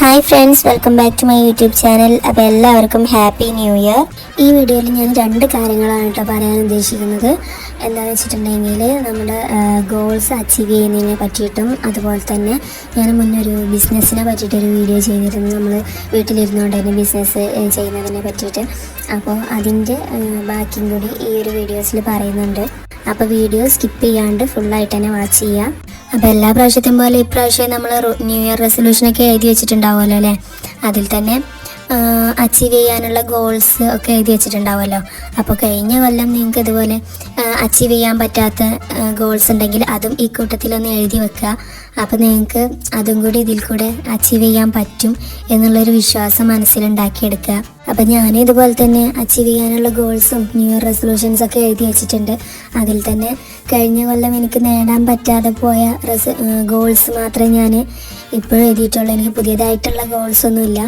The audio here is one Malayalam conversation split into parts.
Hi friends welcome back to my YouTube channel അപ്പോൾ എല്ലാവർക്കും ഹാപ്പി ന്യൂ ഇയർ ഈ വീഡിയോയിൽ ഞാൻ രണ്ട് കാര്യങ്ങളാണ് കേട്ടോ പറയാൻ ഉദ്ദേശിക്കുന്നത്. എന്താണെന്ന് വെച്ചിട്ടുണ്ടെങ്കിൽ നമ്മുടെ ഗോൾസ് അച്ചീവ് ചെയ്യുന്നതിനെ പറ്റിയിട്ടും അതുപോലെ തന്നെ ഞാൻ മുന്നൊരു ബിസിനസ്സിനെ പറ്റിയിട്ടൊരു വീഡിയോ ചെയ്തിരുന്നു. നമ്മൾ വീട്ടിലിരുന്നുകൊണ്ട് തന്നെ ബിസിനസ് ചെയ്യുന്നതിനെ പറ്റിയിട്ട്. അപ്പോൾ അതിന്റെ ബാക്കിയും കൂടി ഈ ഒരു വീഡിയോസിൽ പറയുന്നുണ്ട്. അപ്പോൾ വീഡിയോ സ്കിപ്പ് ചെയ്യാണ്ട് ഫുള്ളായിട്ട് തന്നെ വാച്ച് ചെയ്യാം. അപ്പോൾ എല്ലാ പ്രാവശ്യത്തെയും പോലെ ഇപ്രാവശ്യം നമ്മൾ ന്യൂ ഇയർ റെസൊല്യൂഷനൊക്കെ എഴുതി വെച്ചിട്ടുണ്ടാവുമല്ലോ അല്ലേ? അതിൽ തന്നെ അച്ചീവ് ചെയ്യാനുള്ള ഗോൾസ് ഒക്കെ എഴുതി വെച്ചിട്ടുണ്ടാവുമല്ലോ. അപ്പോൾ കഴിഞ്ഞ കൊല്ലം നിങ്ങൾക്ക് ഇതുപോലെ അച്ചീവ് ചെയ്യാൻ പറ്റാത്ത ഗോൾസ് ഉണ്ടെങ്കിൽ അതും ഈ കൂട്ടത്തിലൊന്ന് എഴുതി വെക്കുക. അപ്പോൾ നിങ്ങൾക്ക് അതും കൂടി ഇതിൽ കൂടെ അച്ചീവ് ചെയ്യാൻ പറ്റും എന്നുള്ളൊരു വിശ്വാസം മനസ്സിലുണ്ടാക്കിയെടുക്കുക അപ്പം ഞാൻ ഇതുപോലെ തന്നെ അച്ചീവ് ചെയ്യാനുള്ള ഗോൾസും ന്യൂ ഇയർ റെസൊല്യൂഷൻസ് ഒക്കെ എഴുതി വെച്ചിട്ടുണ്ട്. അതിൽ തന്നെ കഴിഞ്ഞ കൊല്ലം എനിക്ക് നേടാൻ പറ്റാതെ പോയ റെസ് ഗോൾസ് മാത്രമേ ഞാൻ ഇപ്പോഴും എഴുതിയിട്ടുള്ളൂ. എനിക്ക് പുതിയതായിട്ടുള്ള ഗോൾസ് ഒന്നുമില്ല.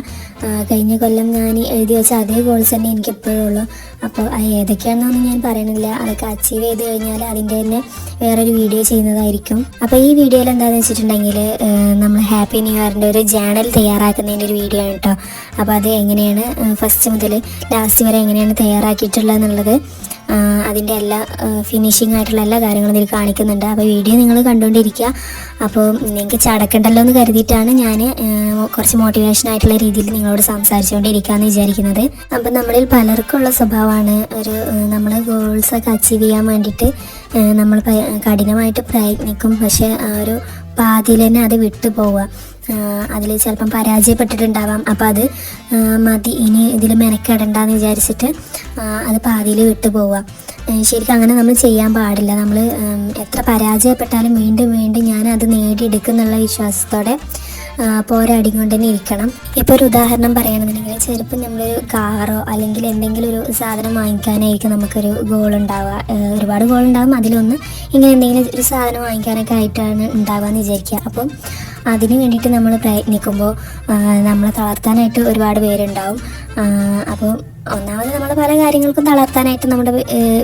കഴിഞ്ഞ കൊല്ലം ഞാൻ എഴുതി വെച്ച അതേ ഗോൾസ് തന്നെ എനിക്ക് ഇപ്പോഴും ഉള്ളൂ. അപ്പോൾ ഏതൊക്കെയാണെന്നൊന്നും ഞാൻ പറയണില്ല അതൊക്കെ അച്ചീവ് ചെയ്ത് കഴിഞ്ഞാൽ അതിന്റെ തന്നെ വേറൊരു വീഡിയോ ചെയ്യുന്നതായിരിക്കും. അപ്പോൾ ഈ വീഡിയോയിൽ എന്താണെന്ന് വെച്ചിട്ടുണ്ടെങ്കിൽ നമ്മൾ ഹാപ്പി ന്യൂ ഇയറിന്റെ ഒരു ജേണൽ തയ്യാറാക്കുന്നതിന്റെ ഒരു വീഡിയോ ആണ് കേട്ടോ അപ്പോൾ അത് എങ്ങനെയാണ് മുതൽ ലാസ്റ്റ് വരെ എങ്ങനെയാണ് തയ്യാറാക്കിയിട്ടുള്ളത് എന്നുള്ളത് അതിന്റെ എല്ലാ ഫിനിഷിംഗ് ആയിട്ടുള്ള എല്ലാ കാര്യങ്ങളും ഇതിൽ കാണിക്കുന്നുണ്ട്. അപ്പോൾ വീഡിയോ നിങ്ങൾ കണ്ടുകൊണ്ടിരിക്കുക. അപ്പോൾ നിങ്ങൾക്ക് ചടക്കണ്ടല്ലോ എന്ന് കരുതിയിട്ടാണ് ഞാൻ കുറച്ച് മോട്ടിവേഷൻ ആയിട്ടുള്ള രീതിയിൽ നിങ്ങളോട് സംസാരിച്ചുകൊണ്ടിരിക്കുകയെന്ന് വിചാരിക്കുന്നത്. അപ്പം നമ്മളിൽ പലർക്കുള്ള സ്വഭാവമാണ് ഒരു നമ്മൾ ഗോൾസൊക്കെ അച്ചീവ് ചെയ്യാൻ വേണ്ടിയിട്ട് നമ്മൾ കഠിനമായിട്ട് പ്രയത്നിക്കും. പക്ഷേ ആ ഒരു പാതിയിൽ തന്നെ അത് വിട്ടു പോവുക അതിൽ ചിലപ്പം പരാജയപ്പെട്ടിട്ടുണ്ടാവാം. അപ്പം അത് മതി. ഇനി ഇതിൽ മെനക്കെടണ്ടെന്ന് വിചാരിച്ചിട്ട് അത് പാതിയിൽ വിട്ടു പോവുക ഏഹ് ശരിക്കും അങ്ങനെ നമ്മൾ ചെയ്യാൻ പാടില്ല. നമ്മൾ എത്ര പരാജയപ്പെട്ടാലും വീണ്ടും വീണ്ടും ഞാൻ അത് നേടിയെടുക്കുന്നുള്ള വിശ്വാസത്തോടെ പോരാടി കൊണ്ട് തന്നെ ഇരിക്കണം. ഇപ്പോൾ ഒരു ഉദാഹരണം പറയുകയാണെന്നുണ്ടെങ്കിൽ ചിലപ്പോൾ നമ്മൾ കാറോ അല്ലെങ്കിൽ എന്തെങ്കിലും ഒരു സാധനം വാങ്ങിക്കാനായിരിക്കും നമുക്കൊരു ഗോൾ ഉണ്ടാവുക ഒരുപാട് ഗോൾ ഉണ്ടാകും അതിലൊന്ന് ഇങ്ങനെ എന്തെങ്കിലും ഒരു സാധനം വാങ്ങിക്കാനൊക്കെ ആയിട്ടാണ് ഉണ്ടാവുക എന്ന് വിചാരിക്കുക. അപ്പം അതിന് വേണ്ടിയിട്ട് നമ്മൾ പ്രയത്നിക്കുമ്പോൾ നമ്മളെ തളർത്താനായിട്ട് ഒരുപാട് പേരുണ്ടാവും. അപ്പോൾ ഒന്നാമത് നമ്മൾ പല കാര്യങ്ങൾക്കും തളർത്താനായിട്ട് നമ്മുടെ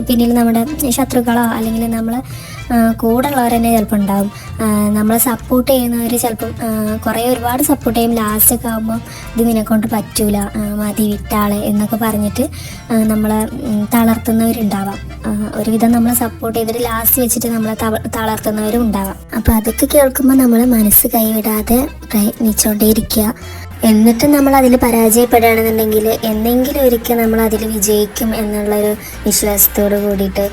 പിന്നിൽ നമ്മുടെ ശത്രുക്കളോ അല്ലെങ്കിൽ നമ്മൾ കൂടെ ഉള്ളവർ തന്നെ ചിലപ്പോൾ ഉണ്ടാവും നമ്മളെ സപ്പോർട്ട് ചെയ്യുന്നവർ ചിലപ്പം കുറേ ഒരുപാട് സപ്പോർട്ട് ചെയ്യും. ലാസ്റ്റൊക്കെ ആകുമ്പോൾ ഇത് നിന്നെക്കൊണ്ട് പറ്റൂല. മതി വിട്ടാളെ എന്നൊക്കെ പറഞ്ഞിട്ട് നമ്മളെ തളർത്തുന്നവരുണ്ടാവാം. ഒരുവിധം നമ്മളെ സപ്പോർട്ട് ചെയ്തിട്ട് ലാസ്റ്റ് വെച്ചിട്ട് നമ്മളെ തള- തളർത്തുന്നവരും ഉണ്ടാവാം. അപ്പോൾ അതൊക്കെ കേൾക്കുമ്പോൾ നമ്മൾ മനസ്സ് കൈവിടാതെ പ്രയത്നിച്ചുകൊണ്ടേയിരിക്കുക എന്നിട്ട് നമ്മൾ അതിൽ പരാജയപ്പെടുകയാണെന്നുണ്ടെങ്കിൽ എന്തെങ്കിലും ഒരിക്കൽ നമ്മൾ അതിൽ വിജയിക്കും എന്നുള്ളൊരു വിശ്വാസത്തോട് കൂടിയിട്ട്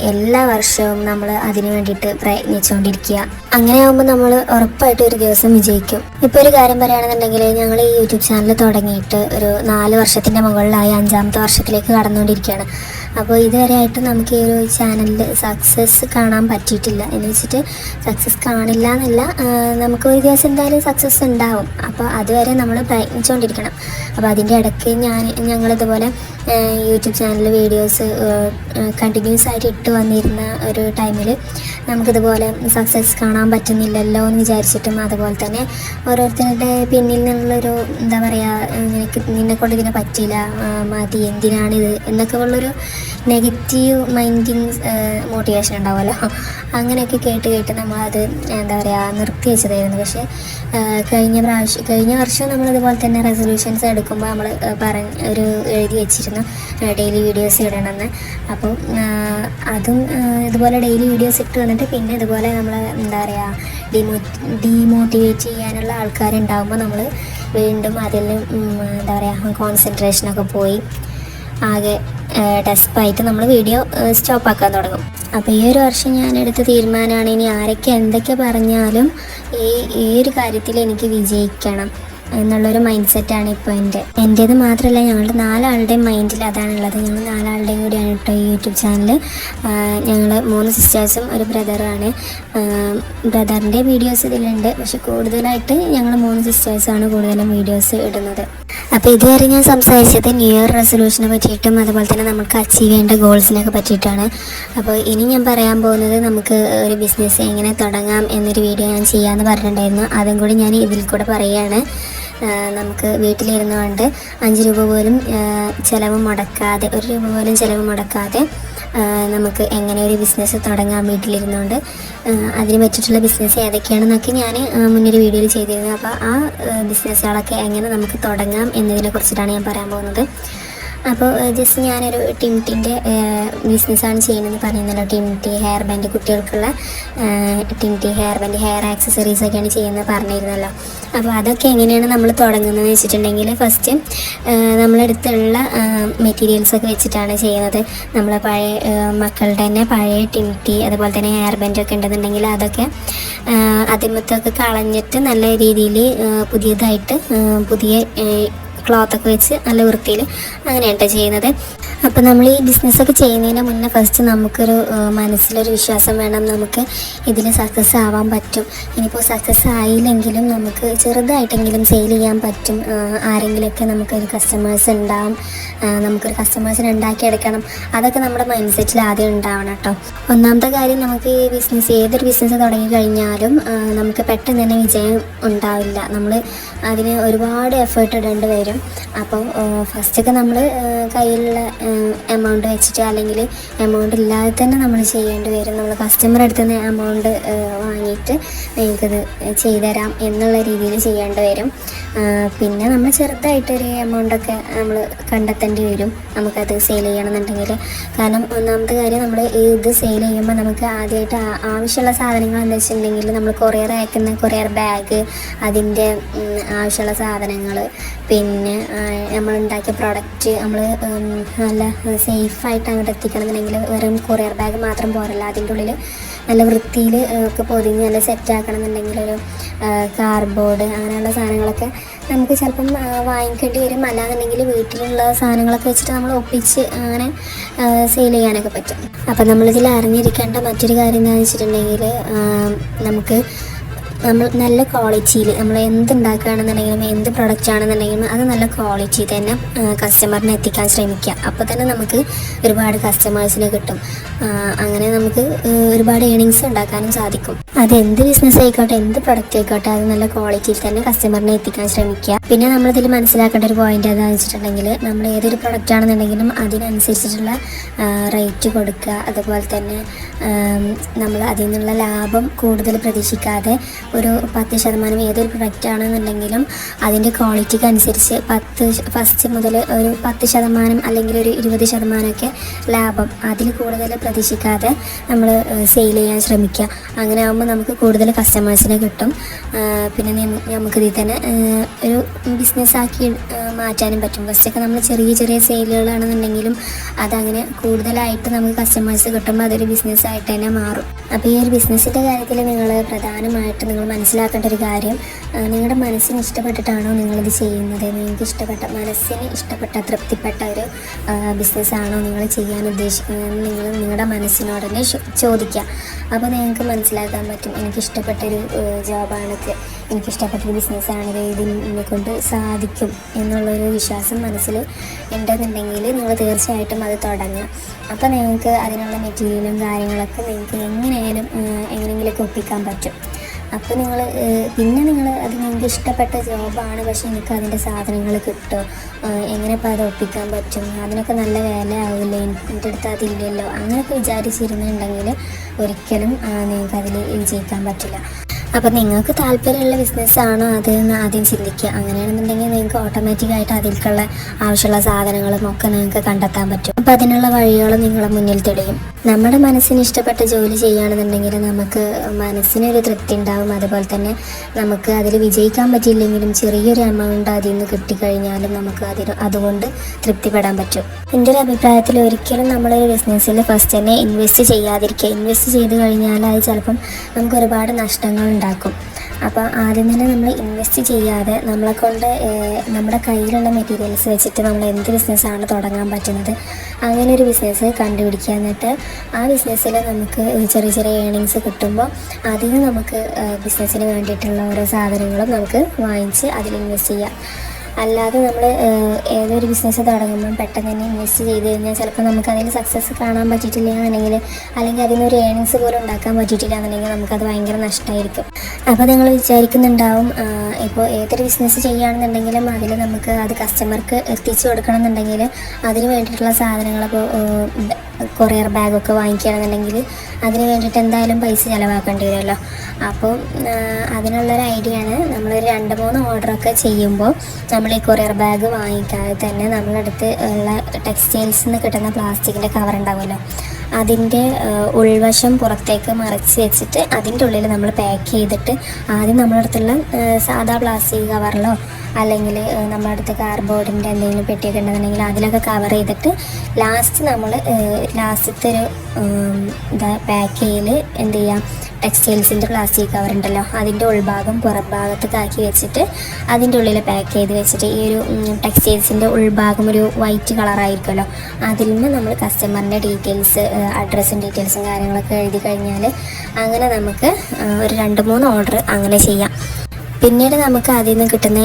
എല്ലാ വർഷവും നമ്മൾ അതിന് വേണ്ടിയിട്ട് പ്രയത്നിച്ചുകൊണ്ടിരിക്കുക. അങ്ങനെ ആകുമ്പോൾ നമ്മൾ ഉറപ്പായിട്ട് ഒരു ദിവസം വിജയിക്കും. ഇപ്പോൾ ഒരു കാര്യം പറയുകയാണെന്നുണ്ടെങ്കിൽ ഞങ്ങൾ ഈ യൂട്യൂബ് ചാനൽ തുടങ്ങിയിട്ട് ഒരു നാല് വർഷത്തിന്റെ മുകളിലായി അഞ്ചാമത്തെ വർഷത്തിലേക്ക് കടന്നുകൊണ്ടിരിക്കുകയാണ്. അപ്പോൾ ഇതുവരെ ആയിട്ട് നമുക്ക് ഈ ഒരു ചാനലിൽ സക്സസ് കാണാൻ പറ്റിയിട്ടില്ല. എന്ന് വെച്ചിട്ട് സക്സസ് കാണില്ല എന്നല്ല നമുക്ക് ഒരു ദിവസം എന്തായാലും സക്സസ് ഉണ്ടാവും. അപ്പോൾ അതുവരെ നമ്മൾ പ്രയത്നിച്ചുകൊണ്ടിരിക്കണം അപ്പോൾ അതിന്റെ ഇടയ്ക്ക് ഞാൻ ഞങ്ങളിതുപോലെ യൂട്യൂബ് ചാനലിൽ വീഡിയോസ് കണ്ടിന്യൂസ് ആയിട്ട് ഇട്ട് വന്നിരുന്ന ഒരു ടൈമിൽ നമുക്കിതുപോലെ സക്സസ് കാണാൻ പറ്റുന്നില്ലല്ലോ എന്ന് വിചാരിച്ചിട്ടും അതുപോലെ തന്നെ ഓരോരുത്തരുടെ പിന്നിൽ നിന്നുള്ളൊരു എന്താ പറയുക നിനക്ക് നിന്നെ കൊണ്ട് ഇതിനെ പറ്റിയില്ല ആ, മതി എന്തിനാണിത്? എന്നൊക്കെ ഉള്ളൊരു നെഗറ്റീവ് മൈൻഡിങ് മോട്ടിവേഷൻ ഉണ്ടാവുമല്ലോ. അങ്ങനെയൊക്കെ കേട്ട് കേട്ട് നമ്മളത് എന്താ പറയുക നിർത്തി വെച്ചതായിരുന്നു. പക്ഷേ കഴിഞ്ഞ പ്രാവശ്യം കഴിഞ്ഞ വർഷം നമ്മളിതുപോലെ തന്നെ റെസൊല്യൂഷൻസ് എടുക്കുമ്പോൾ നമ്മൾ പറഞ്ഞ് ഒരു എഴുതി വെച്ചിരുന്നു. ഡെയിലി വീഡിയോസ് ഇടണമെന്ന്. അപ്പോൾ അതും ഇതുപോലെ ഡെയിലി വീഡിയോസ് ഇട്ട് വന്നിട്ട് പിന്നെ ഇതുപോലെ നമ്മൾ എന്താ പറയുക ഡിമോ ഡീമോട്ടിവേറ്റ് ചെയ്യാനുള്ള ആൾക്കാരുണ്ടാകുമ്പോൾ നമ്മൾ വീണ്ടും അതിൽ എന്താ പറയുക കോൺസെൻട്രേഷനൊക്കെ പോയി. ആകെ ഡെസ്പായിട്ട് നമ്മൾ വീഡിയോ സ്റ്റോപ്പ് ആക്കാൻ തുടങ്ങും. അപ്പോൾ ഈ ഒരു വർഷം ഞാൻ എടുത്ത തീരുമാനമാണ് ഇനി ആരൊക്കെ എന്തൊക്കെ പറഞ്ഞാലും ഈ ഈ ഒരു കാര്യത്തിൽ എനിക്ക് വിജയിക്കണം എന്നുള്ളൊരു മൈൻഡ് സെറ്റാണ് ഇപ്പോൾ എന്റെ. എന്റേത് മാത്രമല്ല ഞങ്ങളുടെ നാലാളുടെയും മൈൻഡിൽ അതാണുള്ളത്. ഞങ്ങൾ നാലാളുടെയും കൂടിയാണ് കേട്ടോ ഈ യൂട്യൂബ് ചാനൽ ഞങ്ങൾ മൂന്ന് സിസ്റ്റേഴ്സും ഒരു ബ്രദറാണ് ബ്രദറിന്റെ വീഡിയോസ് ഇതിലുണ്ട്. പക്ഷെ കൂടുതലായിട്ട് ഞങ്ങൾ മൂന്ന് സിസ്റ്റേഴ്സാണ് കൂടുതലും വീഡിയോസ് ഇടുന്നത്. അപ്പോൾ ഇതുവരെ ഞാൻ സംസാരിച്ചത് ന്യൂ ഇയർ റെസൊല്യൂഷനെ പറ്റിയിട്ടും അതുപോലെ തന്നെ നമുക്ക് അച്ചീവ് ചെയ്യേണ്ട ഗോൾസിനൊക്കെ പറ്റിയിട്ടാണ്. അപ്പോൾ ഇനി ഞാൻ പറയാൻ പോകുന്നത് നമുക്ക് ഒരു ബിസിനസ് എങ്ങനെ തുടങ്ങാം എന്നൊരു വീഡിയോ ഞാൻ ചെയ്യാമെന്ന് പറഞ്ഞിട്ടുണ്ടായിരുന്നു. അതും കൂടി ഞാൻ ഇതിൽ കൂടെ പറയുകയാണ്. നമുക്ക് വീട്ടിലിരുന്നുകൊണ്ട് അഞ്ച് രൂപ പോലും ചിലവ് മുടക്കാതെ ഒരു രൂപ പോലും ചിലവ് മുടക്കാതെ നമുക്ക് എങ്ങനെ ഒരു ബിസിനസ് തുടങ്ങാം വീട്ടിലിരുന്നുകൊണ്ട് അതിന് പറ്റിയിട്ടുള്ള ബിസിനസ് ഏതൊക്കെയാണെന്നൊക്കെ ഞാൻ മുന്നൊരു വീഡിയോയിൽ ചെയ്തിരുന്നു. അപ്പോൾ ആ ബിസിനസ്സുകളൊക്കെ എങ്ങനെ നമുക്ക് തുടങ്ങാം എന്നതിനെ കുറിച്ചിട്ടാണ് ഞാൻ പറയാൻ പോകുന്നത്. അപ്പോൾ ജസ്റ്റ് ഞാനൊരു ടിംടിന്റെ ബിസിനസ്സാണ് ചെയ്യുന്നത് പറയുന്നല്ലോ. ടിംടി ഹെയർ ബാൻഡ് കുട്ടികൾക്കുള്ള ടിംടി ഹെയർ ബാൻഡ് ഹെയർ ആക്സസറീസ് ഒക്കെയാണ് ചെയ്യുന്നത് പറഞ്ഞിരുന്നല്ലോ. അപ്പോൾ അതൊക്കെ എങ്ങനെയാണ് നമ്മൾ തുടങ്ങുന്നത് എന്ന് വെച്ചിട്ടുണ്ടെങ്കിൽ ഫസ്റ്റ് നമ്മളെടുത്തുള്ള മെറ്റീരിയൽസ് ഒക്കെ വെച്ചിട്ടാണ് ചെയ്യുന്നത്. നമ്മൾ പഴയ മക്കളുടെ തന്നെ പഴയ ടിംടി അതുപോലെ തന്നെ ഹെയർ ബാൻഡ് ഒക്കെ ഉണ്ടെന്നുണ്ടെങ്കിൽ അതൊക്കെ അതിമത്തൊക്കെ കളഞ്ഞിട്ട് നല്ല രീതിയിൽ പുതിയതായിട്ട് പുതിയ ക്ലോത്തൊക്കെ വെച്ച് നല്ല വൃത്തിയിൽ അങ്ങനെയാണ് കേട്ടോ ചെയ്യുന്നത്. അപ്പം നമ്മൾ ഈ ബിസിനസ്സൊക്കെ ചെയ്യുന്നതിന് മുന്നേ ഫസ്റ്റ് നമുക്കൊരു മനസ്സിലൊരു വിശ്വാസം വേണം നമുക്ക് ഇതിൽ സക്സസ് ആവാൻ പറ്റും. ഇനിയിപ്പോൾ സക്സസ് ആയില്ലെങ്കിലും നമുക്ക് ചെറുതായിട്ടെങ്കിലും സെയിൽ ചെയ്യാൻ പറ്റും. ആരെങ്കിലുമൊക്കെ നമുക്കൊരു കസ്റ്റമേഴ്സ് ഉണ്ടാവും. നമുക്കൊരു കസ്റ്റമേഴ്സിനെ ഉണ്ടാക്കിയെടുക്കണം അതൊക്കെ നമ്മുടെ മൈൻഡ് സെറ്റിൽ ആദ്യം ഉണ്ടാവണം കേട്ടോ. ഒന്നാമത്തെ കാര്യം നമുക്ക് ഈ ബിസിനസ് ഏതൊരു ബിസിനസ് തുടങ്ങി കഴിഞ്ഞാലും നമുക്ക് പെട്ടെന്ന് തന്നെ വിജയം ഉണ്ടാവില്ല. നമ്മൾ അതിന് ഒരുപാട് എഫേർട്ട് ഇടേണ്ടി വരും. അപ്പം ഫസ്റ്റൊക്കെ നമ്മൾ കയ്യിലുള്ള എമൗണ്ട് വെച്ചിട്ട് അല്ലെങ്കിൽ എമൗണ്ട് ഇല്ലാതെ തന്നെ നമ്മൾ ചെയ്യേണ്ടി വരും. നമ്മൾ കസ്റ്റമർ അടുത്ത് നിന്ന് എമൗണ്ട് വാങ്ങിയിട്ട് ചെയ്തു തരാം എന്നുള്ള രീതിയിൽ ചെയ്യേണ്ടി വരും. പിന്നെ നമ്മൾ ചെറുതായിട്ടൊരു എമൗണ്ടൊക്കെ നമ്മൾ കണ്ടെത്തേണ്ടി വരും. നമുക്കത് സെയിൽ ചെയ്യണമെന്നുണ്ടെങ്കിൽ കാരണം ഒന്നാമത്തെ കാര്യം നമ്മൾ ഇത് സെയിൽ ചെയ്യുമ്പോൾ നമുക്ക് ആദ്യമായിട്ട് ആവശ്യമുള്ള സാധനങ്ങൾ എന്താ വെച്ചിട്ടുണ്ടെങ്കിൽ നമ്മൾ കൊറിയർ അയക്കുന്ന കൊറിയർ ബാഗ് അതിന്റെ ആവശ്യമുള്ള സാധനങ്ങൾ പിന്നെ നമ്മൾ ഉണ്ടാക്കിയ പ്രൊഡക്റ്റ് നമ്മൾ നല്ല സേഫായിട്ട് അങ്ങോട്ട് എത്തിക്കണമെന്നുണ്ടെങ്കിൽ വെറും കൊറിയർ ബാഗ് മാത്രം പോരല്ല. അതിന്റെ ഉള്ളിൽ നല്ല വൃത്തിയിൽ ഒക്കെ പൊതിഞ്ഞ് നല്ല സെറ്റ് ആക്കണമെന്നുണ്ടെങ്കിൽ ഒരു കാർഡ്ബോർഡ് അങ്ങനെയുള്ള സാധനങ്ങളൊക്കെ നമുക്ക് ചിലപ്പം വാങ്ങിക്കേണ്ടി വരും. അല്ലാന്നുണ്ടെങ്കിൽ വീട്ടിലുള്ള സാധനങ്ങളൊക്കെ വെച്ചിട്ട് നമ്മൾ ഒപ്പിച്ച് അങ്ങനെ സെയിൽ ചെയ്യാനൊക്കെ പറ്റും. അപ്പം നമ്മളിതിൽ അറിഞ്ഞിരിക്കേണ്ട മറ്റൊരു കാര്യം എന്താണെന്ന് വെച്ചിട്ടുണ്ടെങ്കിൽ നമുക്ക് നമ്മൾ നല്ല ക്വാളിറ്റിയിൽ നമ്മൾ എന്ത് ഉണ്ടാക്കുകയാണെന്നുണ്ടെങ്കിലും എന്ത് പ്രൊഡക്റ്റ് ആണെന്നുണ്ടെങ്കിലും അത് നല്ല ക്വാളിറ്റി തന്നെ കസ്റ്റമറിന് എത്തിക്കാൻ ശ്രമിക്കുക. അപ്പോൾ തന്നെ നമുക്ക് ഒരുപാട് കസ്റ്റമേഴ്സിനെ കിട്ടും. അങ്ങനെ നമുക്ക് ഒരുപാട് ഏണിങ്സ് ഉണ്ടാക്കാനും സാധിക്കും. അത് എന്ത് ബിസിനസ് ആയിക്കോട്ടെ എന്ത് പ്രൊഡക്റ്റ് ആയിക്കോട്ടെ അത് നല്ല ക്വാളിറ്റിയിൽ തന്നെ കസ്റ്റമറിനെ എത്തിക്കാൻ ശ്രമിക്കുക. പിന്നെ നമ്മളിതിൽ മനസ്സിലാക്കേണ്ട ഒരു പോയിന്റ് എന്താണെന്ന് വെച്ചിട്ടുണ്ടെങ്കിൽ നമ്മൾ ഏതൊരു പ്രൊഡക്റ്റ് ആണെന്നുണ്ടെങ്കിലും അതിനനുസരിച്ചിട്ടുള്ള റേറ്റ് കൊടുക്കുക. അതുപോലെ തന്നെ നമ്മൾ അതിൽ നിന്നുള്ള ലാഭം കൂടുതൽ പ്രതീക്ഷിക്കാതെ ഒരു പത്ത് ശതമാനം ഏതൊരു പ്രൊഡക്റ്റ് ആണെന്നുണ്ടെങ്കിലും അതിന്റെ ക്വാളിറ്റിക്ക് അനുസരിച്ച് പത്ത് ഫസ്റ്റ് മുതൽ ഒരു പത്ത് ശതമാനം അല്ലെങ്കിൽ ഒരു ഇരുപത് ശതമാനമൊക്കെ ലാഭം അതിൽ കൂടുതൽ പ്രതീക്ഷിക്കാതെ നമ്മൾ സെയിൽ ചെയ്യാൻ ശ്രമിക്കുക. അങ്ങനെ ആകുമ്പോൾ നമുക്ക് കൂടുതൽ കസ്റ്റമേഴ്സിനെ കിട്ടും. പിന്നെ നമുക്കിതിൽ തന്നെ ഒരു ബിസിനസ്സാക്കി മാറ്റാനും പറ്റും. ഫസ്റ്റൊക്കെ നമ്മൾ ചെറിയ ചെറിയ സെയിലുകളാണെന്നുണ്ടെങ്കിലും അതങ്ങനെ കൂടുതലായിട്ട് നമുക്ക് കസ്റ്റമേഴ്സ് കിട്ടുമ്പോൾ അതൊരു ബിസിനസ്സായിട്ട് തന്നെ മാറും. അപ്പോൾ ഈ ഒരു ബിസിനസ്സിന്റെ കാര്യത്തിൽ നിങ്ങൾ പ്രധാനമായിട്ട് നിങ്ങൾ മനസ്സിലാക്കേണ്ട ഒരു കാര്യം നിങ്ങളുടെ മനസ്സിന് ഇഷ്ടപ്പെട്ടിട്ടാണോ നിങ്ങളിത് ചെയ്യുന്നത്? നിങ്ങൾക്ക് ഇഷ്ടപ്പെട്ട മനസ്സിന് ഇഷ്ടപ്പെട്ട തൃപ്തിപ്പെട്ട ഒരു ബിസിനസ്സാണോ നിങ്ങൾ ചെയ്യാൻ ഉദ്ദേശിക്കുന്നത് നിങ്ങൾ നിങ്ങളുടെ മനസ്സിനോട് തന്നെ ചോദിക്കുക അപ്പോൾ നിങ്ങൾക്ക് മനസ്സിലാക്കാൻ പറ്റും എനിക്ക് ഇഷ്ടപ്പെട്ടൊരു ജോബാണിത് എനിക്ക് ബിസിനസ്സാണ്. ബിസിനസ്സാണിത് ഇതിനെ കൊണ്ട് സാധിക്കും എന്നുള്ളൊരു വിശ്വാസം മനസ്സിൽ ഉണ്ടെന്നുണ്ടെങ്കിൽ നിങ്ങൾ തീർച്ചയായിട്ടും അത് തുടങ്ങുക. അപ്പോൾ നിങ്ങൾക്ക് അതിനുള്ള മെറ്റീരിയലും കാര്യങ്ങളൊക്കെ നിങ്ങൾക്ക് എങ്ങനെയായാലും എങ്ങനെയെങ്കിലുമൊക്കെ ഒപ്പിക്കാൻ പറ്റും. അപ്പോൾ നിങ്ങൾ പിന്നെ നിങ്ങൾ അത് നിങ്ങൾക്ക് ഇഷ്ടപ്പെട്ട ജോബാണ് പക്ഷേ എനിക്ക് അതിന്റെ സാധനങ്ങൾ കിട്ടുമോ എങ്ങനെ ഇപ്പോൾ അത് ഒപ്പിക്കാൻ പറ്റും? അതിനൊക്കെ നല്ല വില ആവില്ലേ? എന്റെ അടുത്ത് അതില്ലല്ലോ. അങ്ങനെയൊക്കെ വിചാരിച്ചിരുന്നുണ്ടെങ്കിൽ ഒരിക്കലും നിങ്ങൾക്ക് അതിൽ വിജയിക്കാൻ പറ്റില്ല. അപ്പോൾ നിങ്ങൾക്ക് താല്പര്യമുള്ള ബിസിനസ്സാണോ അത് എന്ന് ആദ്യം ചിന്തിക്കുക. അങ്ങനെയാണെന്നുണ്ടെങ്കിൽ നിങ്ങൾക്ക് ഓട്ടോമാറ്റിക്കായിട്ട് അതിൽക്കുള്ള ആവശ്യമുള്ള സാധനങ്ങളും ഒക്കെ നിങ്ങൾക്ക് കണ്ടെത്താൻ പറ്റും. അപ്പോൾ അതിനുള്ള വഴികൾ നിങ്ങളെ മുന്നിൽ തെളിയും. നമ്മുടെ മനസ്സിന് ഇഷ്ടപ്പെട്ട ജോലി ചെയ്യുകയാണെന്നുണ്ടെങ്കിൽ നമുക്ക് മനസ്സിനൊരു തൃപ്തി ഉണ്ടാവും. അതുപോലെ തന്നെ നമുക്ക് അതിൽ വിജയിക്കാൻ പറ്റിയില്ലെങ്കിലും ചെറിയൊരു എമൗണ്ട് അതിൽ നിന്ന് കിട്ടിക്കഴിഞ്ഞാലും നമുക്ക് അതിന് അതുകൊണ്ട് തൃപ്തിപ്പെടാൻ പറ്റും. എന്റെ ഒരു അഭിപ്രായത്തിൽ ഒരിക്കലും നമ്മളൊരു ബിസിനസ്സിൽ ഫസ്റ്റ് തന്നെ ഇൻവെസ്റ്റ് ചെയ്യാതിരിക്കുക. ഇൻവെസ്റ്റ് ചെയ്ത് കഴിഞ്ഞാൽ അത് ചിലപ്പം നമുക്ക് ഒരുപാട് നഷ്ടങ്ങൾ ഉണ്ടാക്കും. അപ്പോൾ ആദ്യം തന്നെ നമ്മൾ ഇൻവെസ്റ്റ് ചെയ്യാതെ നമ്മളെ കൊണ്ട് നമ്മുടെ കയ്യിലുള്ള മെറ്റീരിയൽസ് വെച്ചിട്ട് നമ്മൾ എന്ത് ബിസിനസ്സാണ് തുടങ്ങാൻ പറ്റുന്നത് അങ്ങനെ ഒരു ബിസിനസ് കണ്ടുപിടിക്കുക. എന്നിട്ട് ആ ബിസിനസ്സിൽ നമുക്ക് ചെറിയ ചെറിയ ഏണിങ്സ് കിട്ടുമ്പോൾ അതിന് നമുക്ക് ബിസിനസ്സിന് വേണ്ടിയിട്ടുള്ള ഓരോ സാധനങ്ങളും നമുക്ക് വാങ്ങിച്ച് അതിൽ ഇൻവെസ്റ്റ് ചെയ്യാം. അല്ലാതെ നമ്മൾ ഏതൊരു ബിസിനസ് തുടങ്ങുമ്പോൾ പെട്ടെന്ന് തന്നെ ഇൻവെസ്റ്റ് ചെയ്ത് കഴിഞ്ഞാൽ ചിലപ്പോൾ നമുക്ക് അതിൽ സക്സസ് കാണാൻ പറ്റിയിട്ടില്ല എന്നുണ്ടെങ്കിൽ അല്ലെങ്കിൽ അതിനൊരു ഏണിങ്സ് പോലും ഉണ്ടാക്കാൻ പറ്റിയിട്ടില്ല എന്നുണ്ടെങ്കിൽ നമുക്കത് ഭയങ്കര നഷ്ടമായിരിക്കും അപ്പോൾ നിങ്ങൾ വിചാരിക്കുന്നുണ്ടാവും ഇപ്പോൾ ഏതൊരു ബിസിനസ് ചെയ്യുകയാണെന്നുണ്ടെങ്കിലും അതിൽ നമുക്ക് അത് കസ്റ്റമർക്ക് എത്തിച്ചു കൊടുക്കണം എന്നുണ്ടെങ്കിൽ അതിന് വേണ്ടിയിട്ടുള്ള സാധനങ്ങൾ കൊറിയർ ബാഗൊക്കെ വാങ്ങിക്കുകയാണെന്നുണ്ടെങ്കിൽ അതിന് വേണ്ടിയിട്ട് എന്തായാലും പൈസ ചിലവാക്കേണ്ടി വരുമല്ലോ. അപ്പോൾ അതിനുള്ളൊരു ഐഡിയ ആണ് നമ്മൾ രണ്ട് മൂന്ന് ഓർഡറൊക്കെ ചെയ്യുമ്പോൾ നമ്മൾ ഈ കൊറിയർ ബാഗ് വാങ്ങിക്കാതെ തന്നെ നമ്മളടുത്ത് ഉള്ള ടെക്സ്റ്റൈൽസിൽ നിന്ന് കിട്ടുന്ന പ്ലാസ്റ്റിക്കിന്റെ കവർ ഉണ്ടാവുമല്ലോ. അതിന്റെ ഉൾവശം പുറത്തേക്ക് മറച്ച് വെച്ചിട്ട് അതിന്റെ ഉള്ളിൽ നമ്മൾ പാക്ക് ചെയ്തിട്ട് ആദ്യം നമ്മുടെ അടുത്തുള്ള സാധാ പ്ലാസ്റ്റിക് കവറിലോ അല്ലെങ്കിൽ നമ്മുടെ അടുത്ത് കാർബോർഡിന്റെ എന്തെങ്കിലും പെട്ടിയൊക്കെ ഉണ്ടെന്നുണ്ടെങ്കിൽ അതിലൊക്കെ കവർ ചെയ്തിട്ട് ലാസ്റ്റ് നമ്മൾ ലാസ്റ്റത്തെ ഒരു എന്താ പാക്ക് ചെയ്യൽ എന്ത് ചെയ്യാം? ടെക്സ്റ്റൈൽസിന്റെ പ്ലാസ്റ്റിക് കവർ ഉണ്ടല്ലോ. അതിന്റെ ഉൾഭാഗം പുറംഭാഗത്തൊക്കെ താക്കി വെച്ചിട്ട് അതിന്റെ ഉള്ളിൽ പാക്ക് ചെയ്ത് വെച്ചിട്ട് ഈ ഒരു ടെക്സ്റ്റൈൽസിന്റെ ഉൾഭാഗം ഒരു വൈറ്റ് കളറായിരിക്കുമല്ലോ അതിൽ നിന്ന് നമ്മൾ കസ്റ്റമറിന്റെ ഡീറ്റെയിൽസ് അഡ്രസ്സും ഡീറ്റെയിൽസും കാര്യങ്ങളൊക്കെ എഴുതി കഴിഞ്ഞാൽ അങ്ങനെ നമുക്ക് ഒരു രണ്ട് മൂന്ന് ഓർഡർ അങ്ങനെ ചെയ്യാം. പിന്നീട് നമുക്ക് അതിൽ നിന്ന് കിട്ടുന്ന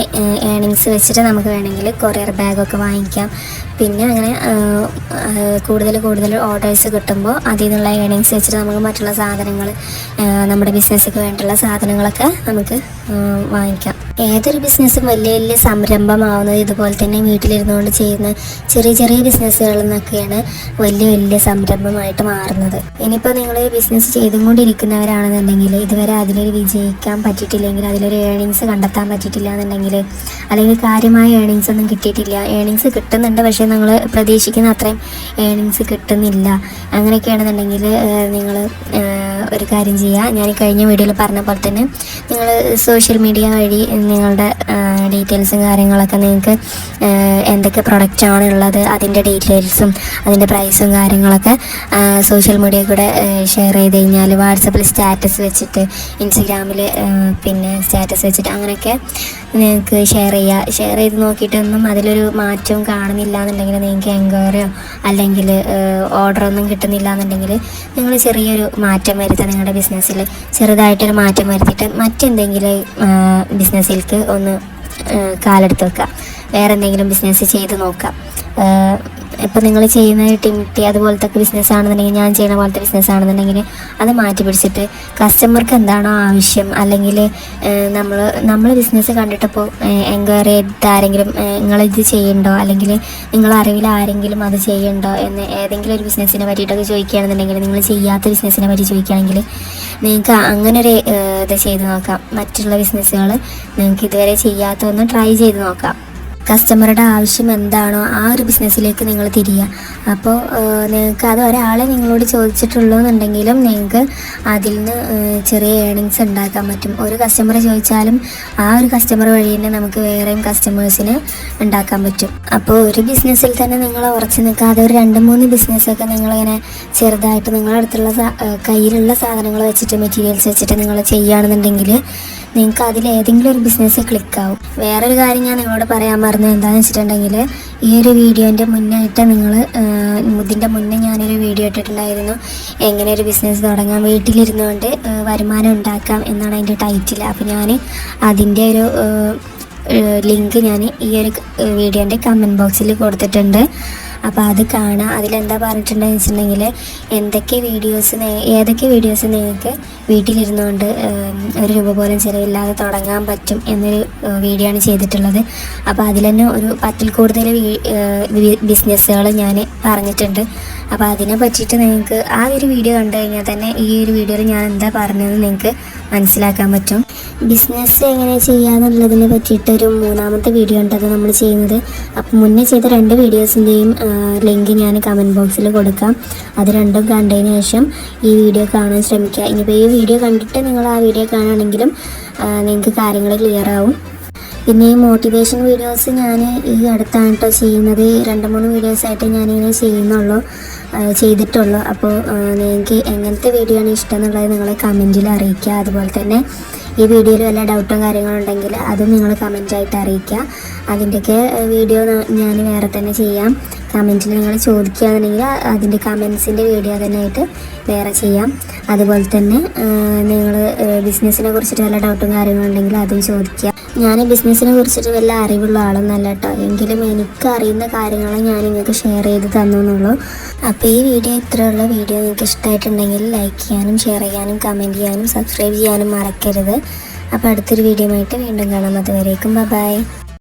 ഏണിങ്സ് വെച്ചിട്ട് നമുക്ക് വേണമെങ്കിൽ കൊറിയർ ബാഗൊക്കെ വാങ്ങിക്കാം. പിന്നെ അങ്ങനെ കൂടുതൽ കൂടുതൽ ഓർഡേഴ്സ് കിട്ടുമ്പോൾ അതിൽ നിന്നുള്ള ഏണിങ്സ് വെച്ചിട്ട് നമുക്ക് മറ്റുള്ള സാധനങ്ങൾ നമ്മുടെ ബിസിനസ്സിന് വേണ്ടിയുള്ള സാധനങ്ങളൊക്കെ നമുക്ക് വാങ്ങിക്കാം. ഏതൊരു ബിസിനസ്സും വലിയ വലിയ സംരംഭമാവുന്നത് ഇതുപോലെ തന്നെ വീട്ടിലിരുന്നുകൊണ്ട് ചെയ്യുന്ന ചെറിയ ചെറിയ ബിസിനസ്സുകളിൽ നിന്നൊക്കെയാണ് വലിയ വലിയ സംരംഭമായിട്ട് മാറുന്നത്. ഇനിയിപ്പോൾ നിങ്ങൾ ബിസിനസ് ചെയ്തും കൊണ്ടിരിക്കുന്നവരാണെന്നുണ്ടെങ്കിൽ ഇതുവരെ അതിലൊരു വിജയിക്കാൻ പറ്റിയിട്ടില്ലെങ്കിൽ അതിലൊരു ഏണിങ്സ് കണ്ടെത്താൻ പറ്റിയിട്ടില്ല എന്നുണ്ടെങ്കിൽ അല്ലെങ്കിൽ കാര്യമായ ഏണിങ്സ് ഒന്നും കിട്ടിയിട്ടില്ല. ഏണിങ്സ് കിട്ടുന്നുണ്ട് പക്ഷേ നിങ്ങൾ പ്രതീക്ഷിക്കുന്ന അത്രയും ഏണിങ്സ് കിട്ടുന്നില്ല. അങ്ങനെയൊക്കെയാണെന്നുണ്ടെങ്കിൽ നിങ്ങൾ ഒരു കാര്യം ചെയ്യുക ഞാൻ കഴിഞ്ഞ വീഡിയോയിൽ പറഞ്ഞ പോലെ തന്നെ നിങ്ങൾ സോഷ്യൽ മീഡിയ വഴി നിങ്ങളുടെ ഡീറ്റെയിൽസും കാര്യങ്ങളൊക്കെ നിങ്ങൾക്ക് എന്തൊക്കെ പ്രൊഡക്റ്റാണ് ഉള്ളത് അതിന്റെ ഡീറ്റെയിൽസും അതിന്റെ പ്രൈസും കാര്യങ്ങളൊക്കെ സോഷ്യൽ മീഡിയ കൂടെ ഷെയർ ചെയ്ത് കഴിഞ്ഞാൽ വാട്സപ്പിൽ സ്റ്റാറ്റസ് വെച്ചിട്ട് ഇൻസ്റ്റഗ്രാമിൽ പിന്നെ സ്റ്റാറ്റസ് വെച്ചിട്ട് അങ്ങനെയൊക്കെ നിങ്ങൾക്ക് ഷെയർ ചെയ്യുക ഷെയർ ചെയ്ത് നോക്കിയിട്ടൊന്നും അതിലൊരു മാറ്റവും കാണുന്നില്ല എന്നുണ്ടെങ്കിൽ നിങ്ങൾക്ക് എൻക്വയറിയോ അല്ലെങ്കിൽ ഓർഡറൊന്നും കിട്ടുന്നില്ല എന്നുണ്ടെങ്കിൽ നിങ്ങൾ ചെറിയൊരു മാറ്റം വരുത്തുക നിങ്ങളുടെ ബിസിനസ്സിൽ ചെറുതായിട്ടൊരു മാറ്റം വരുത്തിയിട്ട് മറ്റെന്തെങ്കിലും ബിസിനസ്സിലേക്ക് ഒന്ന് കാലെടുത്ത് വെക്കാം. വേറെ എന്തെങ്കിലും ബിസിനസ് ചെയ്ത് നോക്കാം. ഇപ്പം നിങ്ങൾ ചെയ്യുന്ന ടിമിറ്റി അതുപോലത്തെ ബിസിനസ് ആണെന്നുണ്ടെങ്കിൽ ഞാൻ ചെയ്യുന്ന പോലത്തെ ബിസിനസ് ആണെന്നുണ്ടെങ്കിൽ അത് മാറ്റി പിടിച്ചിട്ട് കസ്റ്റമർക്ക് എന്താണോ ആവശ്യം അല്ലെങ്കിൽ നമ്മൾ നമ്മൾ ബിസിനസ് കണ്ടിട്ടപ്പോൾ എൻക്വയറി ചെയ്തിട്ട് ആരെങ്കിലും നിങ്ങളിത് ചെയ്യണ്ടോ? അല്ലെങ്കിൽ നിങ്ങൾ അറിവിൽ ആരെങ്കിലും അത് ചെയ്യണ്ടോ? എന്ന് ഏതെങ്കിലും ഒരു ബിസിനസ്സിനെ പറ്റിയിട്ടൊക്കെ ചോദിക്കുകയാണെന്നുണ്ടെങ്കിൽ നിങ്ങൾ ചെയ്യാത്ത ബിസിനസ്സിനെ പറ്റി ചോദിക്കുകയാണെങ്കിൽ നിങ്ങൾക്ക് അങ്ങനെ ഒരു ഇത് ചെയ്ത് നോക്കാം. മറ്റുള്ള ബിസിനസ്സുകൾ നിങ്ങൾക്ക് ഇതുവരെ ചെയ്യാത്ത ഒന്ന് ട്രൈ ചെയ്ത് നോക്കാം. കസ്റ്റമറുടെ ആവശ്യം എന്താണോ ആ ഒരു ബിസിനസ്സിലേക്ക് നിങ്ങൾ തിരിയുക അപ്പോൾ നിങ്ങൾക്ക് അത് ഒരാളെ നിങ്ങളോട് ചോദിച്ചിട്ടുള്ളൂ എന്നുണ്ടെങ്കിലും നിങ്ങൾക്ക് അതിൽ നിന്ന് ചെറിയ ഏണിങ്സ് ഉണ്ടാക്കാൻ പറ്റും. ഒരു കസ്റ്റമർ ചോദിച്ചാലും ആ ഒരു കസ്റ്റമർ വഴി തന്നെ നമുക്ക് വേറെയും കസ്റ്റമേഴ്സിന് ഉണ്ടാക്കാൻ പറ്റും. അപ്പോൾ ഒരു ബിസിനസ്സിൽ തന്നെ നിങ്ങൾ ഉറച്ചു നിൽക്കാതെ ഒരു രണ്ട് മൂന്ന് ബിസിനസ്സൊക്കെ നിങ്ങളിങ്ങനെ ചെറുതായിട്ട് നിങ്ങളുടെ അടുത്തുള്ള കയ്യിലുള്ള സാധനങ്ങൾ വെച്ചിട്ട് മെറ്റീരിയൽസ് വെച്ചിട്ട് നിങ്ങൾ ചെയ്യുകയാണെന്നുണ്ടെങ്കിൽ നിങ്ങൾക്ക് അതിൽ ഏതെങ്കിലും ഒരു ബിസിനസ് ക്ലിക്കാവും വേറൊരു കാര്യം ഞാൻ നിങ്ങളോട് പറയാൻ മറന്നു എന്താണെന്ന് വെച്ചിട്ടുണ്ടെങ്കിൽ ഈ ഒരു വീഡിയോന്റെ മുന്നായിട്ട് നിങ്ങൾ ഇതിന്റെ മുന്നേ ഞാനൊരു വീഡിയോ ഇട്ടിട്ടുണ്ടായിരുന്നു. എങ്ങനെ ഒരു ബിസിനസ് തുടങ്ങാം വീട്ടിലിരുന്നുകൊണ്ട് വരുമാനം ഉണ്ടാക്കാം എന്നാണ് അതിന്റെ ടൈറ്റിൽ അപ്പോൾ ഞാൻ അതിന്റെ ഒരു ലിങ്ക് ഞാൻ ഈ ഒരു വീഡിയോന്റെ കമന്റ് ബോക്സിൽ കൊടുത്തിട്ടുണ്ട്. അപ്പോൾ അത് കാണാം. അതിലെന്താ പറഞ്ഞിട്ടുണ്ടെന്ന് വെച്ചിട്ടുണ്ടെങ്കിൽ എന്തൊക്കെ വീഡിയോസ് ഏതൊക്കെ വീഡിയോസ് നിങ്ങൾക്ക് വീട്ടിലിരുന്നുകൊണ്ട് ഒരു രൂപ പോലും ചിലവില്ലാതെ തുടങ്ങാൻ പറ്റും എന്നൊരു വീഡിയോ ആണ് ചെയ്തിട്ടുള്ളത്. അപ്പോൾ അതിൽ തന്നെ ഒരു പത്തിൽ കൂടുതൽ ബിസിനസ്സുകൾ ഞാൻ പറഞ്ഞിട്ടുണ്ട്. അപ്പോൾ അതിനെ പറ്റിയിട്ട് നിങ്ങൾക്ക് ആ ഒരു വീഡിയോ കണ്ടു കഴിഞ്ഞാൽ തന്നെ ഈ ഒരു വീഡിയോയിൽ ഞാൻ എന്താ പറഞ്ഞതെന്ന് നിങ്ങൾക്ക് മനസ്സിലാക്കാൻ പറ്റും. ബിസിനസ് എങ്ങനെ ചെയ്യാന്നുള്ളതിനെ പറ്റിയിട്ടൊരു മൂന്നാമത്തെ വീഡിയോ ഉണ്ട് അത് നമ്മൾ ചെയ്യുന്നത്. അപ്പോൾ മുന്നേ ചെയ്ത രണ്ട് വീഡിയോസിന്റെയും ലിങ്ക് ഞാൻ കമന്റ് ബോക്സിൽ കൊടുക്കാം. അത് രണ്ടും കണ്ടതിന് ശേഷം ഈ വീഡിയോ കാണാൻ ശ്രമിക്കുക. ഇനിയിപ്പോൾ ഈ വീഡിയോ കണ്ടിട്ട് നിങ്ങൾ ആ വീഡിയോ കാണുകയാണെങ്കിലും നിങ്ങൾക്ക് കാര്യങ്ങൾ ക്ലിയർ ആവും. പിന്നെ ഈ മോട്ടിവേഷൻ വീഡിയോസ് ഞാൻ ഈ അടുത്താണ് കേട്ടോ ചെയ്യുന്നത്. രണ്ട് മൂന്ന് വീഡിയോസായിട്ട് ഞാനിങ്ങനെ ചെയ്യുന്നുള്ളൂ. ചെയ്തിട്ടുള്ളൂ. അപ്പോൾ നിങ്ങൾക്ക് എങ്ങനത്തെ വീഡിയോ ആണ് ഇഷ്ടം എന്നുള്ളത് നിങ്ങൾ കമന്റിൽ അറിയിക്കുക. അതുപോലെ തന്നെ ഈ വീഡിയോയിൽ വല്ല ഡൗട്ടും കാര്യങ്ങളും ഉണ്ടെങ്കിൽ അതും നിങ്ങൾ കമന്റായിട്ട് അറിയിക്കുക. അതിന്റെയൊക്കെ വീഡിയോ ഞാൻ വേറെ തന്നെ ചെയ്യാം. കമന്റിൽ നിങ്ങൾ ചോദിക്കുകയാണെന്നുണ്ടെങ്കിൽ അതിന്റെ കമൻസിന്റെ വീഡിയോ തന്നെ ആയിട്ട് വേറെ ചെയ്യാം. അതുപോലെ തന്നെ നിങ്ങൾ ബിസിനസ്സിനെ കുറിച്ചിട്ട് വല്ല ഡൗട്ടും കാര്യങ്ങളും ഉണ്ടെങ്കിൽ അതും ചോദിക്കുക. ഞാൻ ബിസിനസ്സിനെ കുറിച്ചിട്ട് വല്ല അറിവുള്ള ആളൊന്നല്ല കേട്ടോ എങ്കിലും എനിക്ക് അറിയുന്ന കാര്യങ്ങൾ ഞാൻ നിങ്ങൾക്ക് ഷെയർ ചെയ്ത് തന്നു എന്നുള്ളൂ അപ്പോൾ ഈ വീഡിയോ ഇത്രയുള്ള വീഡിയോ നിങ്ങൾക്ക് ഇഷ്ടമായിട്ടുണ്ടെങ്കിൽ ലൈക്ക് ചെയ്യാനും ഷെയർ ചെയ്യാനും കമന്റ് ചെയ്യാനും സബ്സ്ക്രൈബ് ചെയ്യാനും മറക്കരുത്. അപ്പോൾ അടുത്തൊരു വീഡിയോ ആയിട്ട് വീണ്ടും കാണാം. അതുവരേക്കും ബൈ